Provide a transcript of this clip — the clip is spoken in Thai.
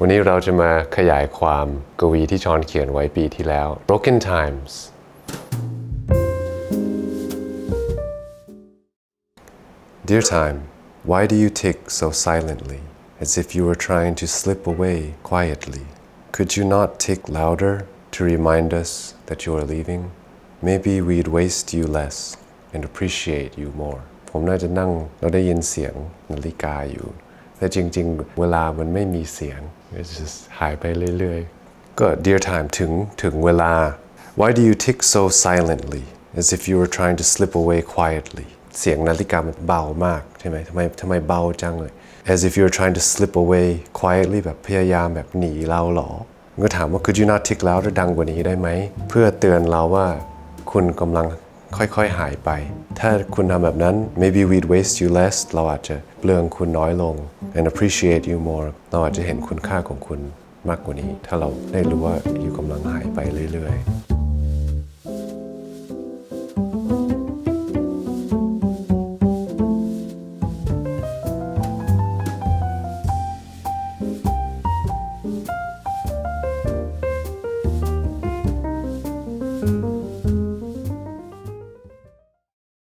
วันนี้เราจะมาขยายความกวีที่ชอนเขียนไว้ปีที่แล้ว Broken Times Dear time, why do you tick so silently, as if you were trying to slip away quietly? Could you not tick louder to remind us that you are leaving? Maybe we'd waste you less and appreciate you more. ผมน่าจะนั่งเราได้ยินเสียงนาฬิกาอยู่ แต่จริง ๆ เวลามันไม่มีเสียง it just หายไปเรื่อยๆ ก็ dear time ถึงถึงเวลา why do you tick so silently as if you were trying to slip away quietly เสียงนาฬิกามันเบามากใช่ไหมทำไมทำไมเบาจังเลย as if you were trying to slip away quietly แบบพยายามแบบหนีเราหรอก็ถามว่า could you not tick louder ดังกว่านี้ได้ไหม เพื่อเตือนเราว่าคุณกำลังค่อยๆหายไป ถ้าคุณทำแบบนั้น maybe we'd waste you less เราอาจจะเปลืองคุณน้อยลง and appreciate you more เราอาจจะเห็นคุณค่าของคุณมากกว่านี้ ถ้าเราได้รู้ว่าอยู่กำลังหายไปเรื่อยๆ